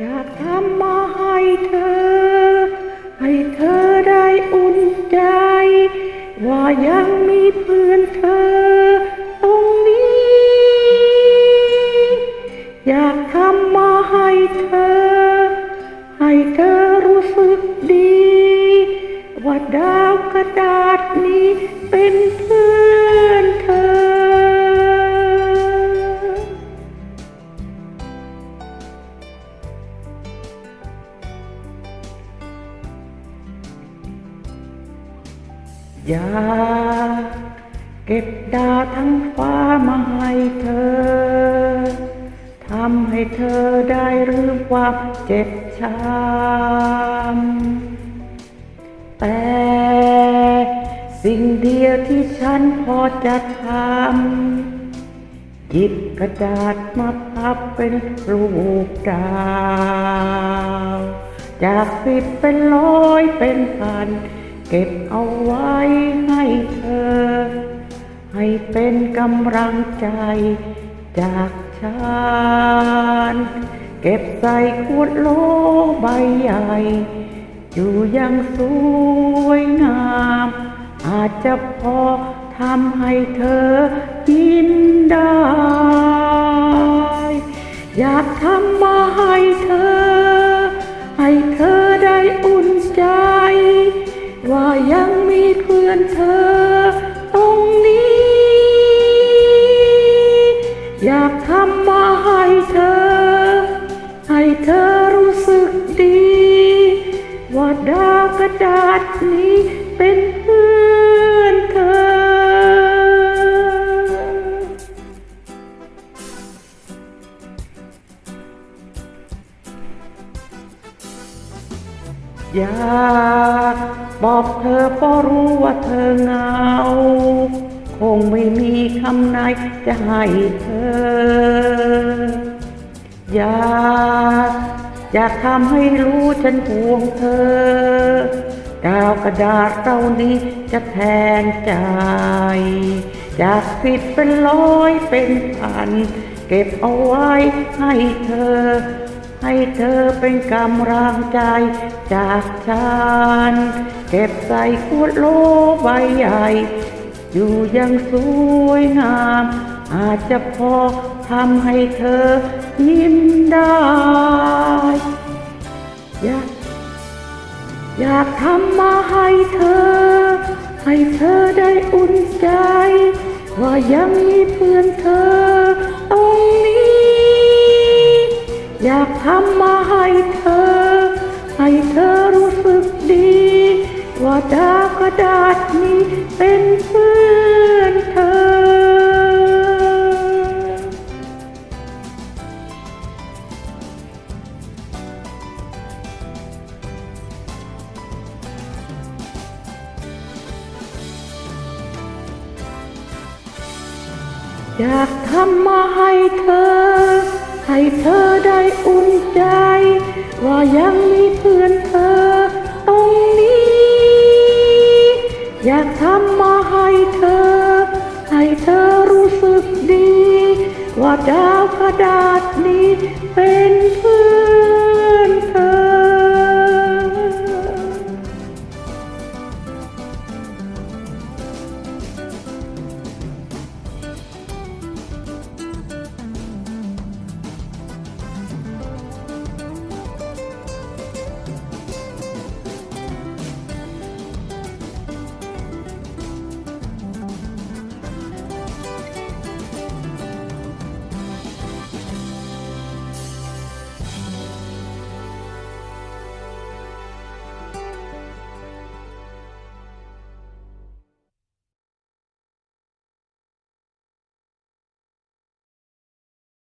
อยากทำมาให้เธอ ให้เธอได้อุ่นใจ ว่ายังมีเพื่อนเธอตรงนี้ อยากทำมาให้เธอ ให้เธอรู้สึกดี ว่าดาวกระดาษนี้เป็นเพื่อนเธอ อยากเก็บดาทั้งฟ้ามาให้เธอ ทำให้เธอได้ลืมความเจ็บช้ำแต่สิ่งเดียวที่ฉันพอจะทำหยิบกระดาษมาพับเป็นรูปดาว จากสิบเป็นร้อยเป็นพัน เก็บเอาไว้ให้เธอ ให้เป็นกำลังใจจากฉันเก็บใส่ขวดโหลใบใหญ่ อยู่ยังสวยงาม อาจจะพอทำให้เธอยิ้ม ให้เธอ ให้เธอรู้สึกดี ว่าดาวกระดาษนี้เป็นเพื่อนเธอ อยากบอกเธอเพราะรู้ว่าเธอเหงา คงไม่มีคำไหนจะให้เธอ อยากอยากทำให้รู้ฉันห่วงเธอ ดาวกระดาษเรานี้จะแทนใจ จากสิบเป็นร้อยเป็นพัน เก็บเอาไว้ให้เธอ ให้เธอเป็นกำลังใจจากฉัน เก็บใส่ขวดโลใบใหญ่ อยู่ยังสวยงาม อาจจะพอทำให้เธอยิ้มได้ อยากอยากทำมาให้เธอ ให้เธอได้อุ่นใจ ว่ายังมีเพื่อนเธอตรงนี้ อยากทำมาให้เธอ อยากทำมาให้เธอ ให้เธอได้อุ่นใจ ว่ายังมีเพื่อนเธอตรงนี้ อยากทำมาให้เธอ ให้เธอรู้สึกดี ว่าดาวกระดาษ